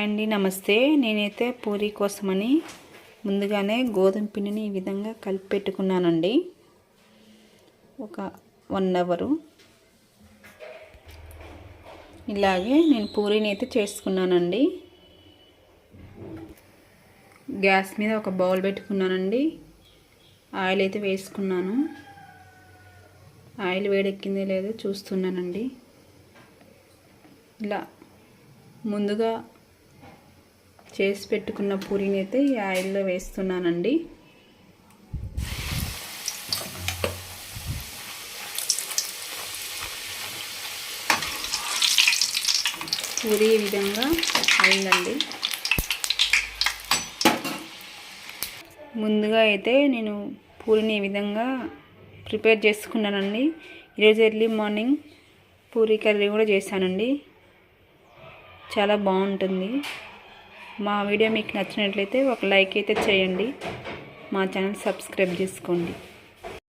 Hi అండి నమస్తే. నేనైతే పూరి కోసమని ముందుగానే గోధుమ పిండిని ఈ విధంగా కలిపి పెట్టుకున్నానండి. ఒక వన్ అవరు. ఇలాగే నేను పూరీని అయితే చేసుకున్నానండి. గ్యాస్ మీద ఒక బౌల్ పెట్టుకున్నానండి. ఆయిల్ అయితే వేసుకున్నాను. ఆయిల్ వేడెక్కిందే లేదో చూస్తున్నానండి. ఇలా ముందుగా చేసి పెట్టుకున్న పూరీని అయితే ఈ ఆయిల్లో వేస్తున్నానండి. పూరి ఈ విధంగా అయిందండి. ముందుగా అయితే నేను పూరిని ఈ విధంగా ప్రిపేర్ చేసుకున్నానండి. ఈరోజు ఎర్లీ మార్నింగ్ పూరీ కర్రీ కూడా చేశానండి. చాలా బాగుంటుంది. మా వీడియో మీకు నచ్చినట్లయితే ఒక లైక్ అయితే చేయండి. మా ఛానల్ సబ్స్క్రైబ్ చేసుకోండి.